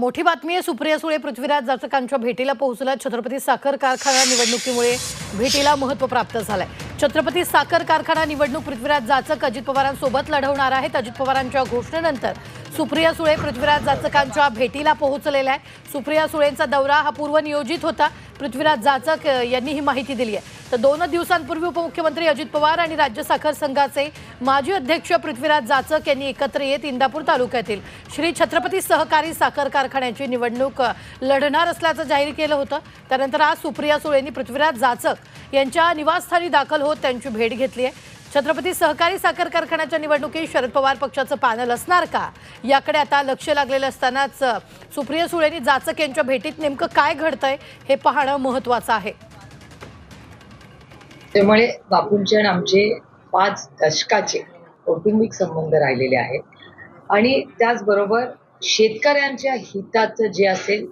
मोठी बातमी आहे सुप्रिया सुळे पृथ्वीराज जाचकांच्या भेटीला पोहोचला. छत्रपती साखर कारखाना निवडणुकीमुळे भेटीला महत्त्व प्राप्त झालंय. छत्रपती साखर कारखाना निवडणूक पृथ्वीराज जाचक अजित पवारांसोबत लढवणार आहेत. अजित पवारांच्या घोषणेनंतर सुप्रिया सुळे पृथ्वीराज जाचकांच्या भेटीला पोहोचलेला आहे सुप्रिया सुळेंचा दौरा हा पूर्वनियोजित होता. पृथ्वीराज जाचक यांनी ही माहिती दिली आहे. तर दोन दिवसांपूर्वी उपमुख्यमंत्री अजित पवार आणि राज्य साखर संघाचे माजी अध्यक्ष पृथ्वीराज जाचक यांनी एकत्र येत इंदापूर तालुक्यातील श्री छत्रपती सहकारी साखर कारखान्याची निवडणूक लढणार असल्याचं जाहीर केलं होतं. त्यानंतर आज सुप्रिया सुळेंनी पृथ्वीराज जाचक यांच्या निवासस्थानी दाखल होत त्यांची भेट घेतली आहे. छत्रपती सहकारी साखर कारखान्याच्या निवडणुकीत शरद पवार पक्षाचं पॅनल असणार का? याकडे आता लक्ष लागलेलं असतानाच सुप्रिया सुळेंनी जाचक यांच्या भेटीत नेमकं काय घडतंय हे पाहणं महत्वाचं आहे. त्यामुळे बापूंचे आणि आमचे पाच दशकाचे कौटुंबिक संबंध राहिलेले आहेत. आणि त्याचबरोबर शेतकऱ्यांच्या हिताचं जे असेल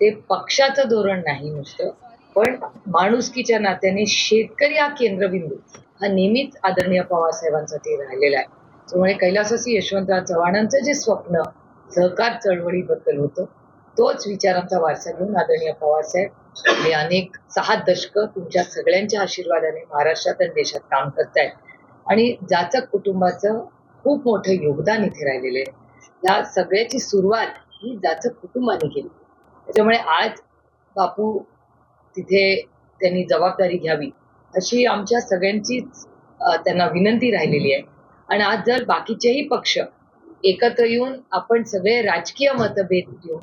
ते पक्षाचं धोरण नाही नुसतं. पण माणुसकीच्या नात्याने शेतकरी हा केंद्रबिंदू. हा नेहमीच आदरणीय पवारसाहेबांसाठी राहिलेला आहे. त्यामुळे कैलासवासी यशवंतराव चव्हाणांचं जे स्वप्न सहकार चळवळीबद्दल होतं तोच विचारांचा वारसा घेऊन आदरणीय पवारसाहेब हे अनेक सहा दशकं तुमच्या सगळ्यांच्या आशीर्वादाने महाराष्ट्रात आणि देशात काम करतायत. आणि जाचक कुटुंबाचं खूप मोठं योगदान इथे राहिलेलं आहे. या सगळ्याची सुरुवात ही जाचक कुटुंबाने केली. त्याच्यामुळे आज बापू तिथे त्यांनी जबाबदारी घ्यावी अशी आमच्या सगळ्यांचीच त्यांना विनंती राहिलेली आहे. आणि आज जर बाकीचेही पक्ष एकत्र येऊन आपण सगळे राजकीय मतभेद घेऊन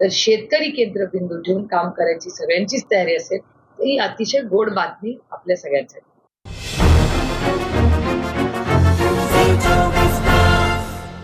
तर शेतकरी केंद्रबिंदू ठेवून काम करायची सगळ्यांचीच तयारी असेल तर ही अतिशय गोड बातमी आपल्या सगळ्यांसाठी.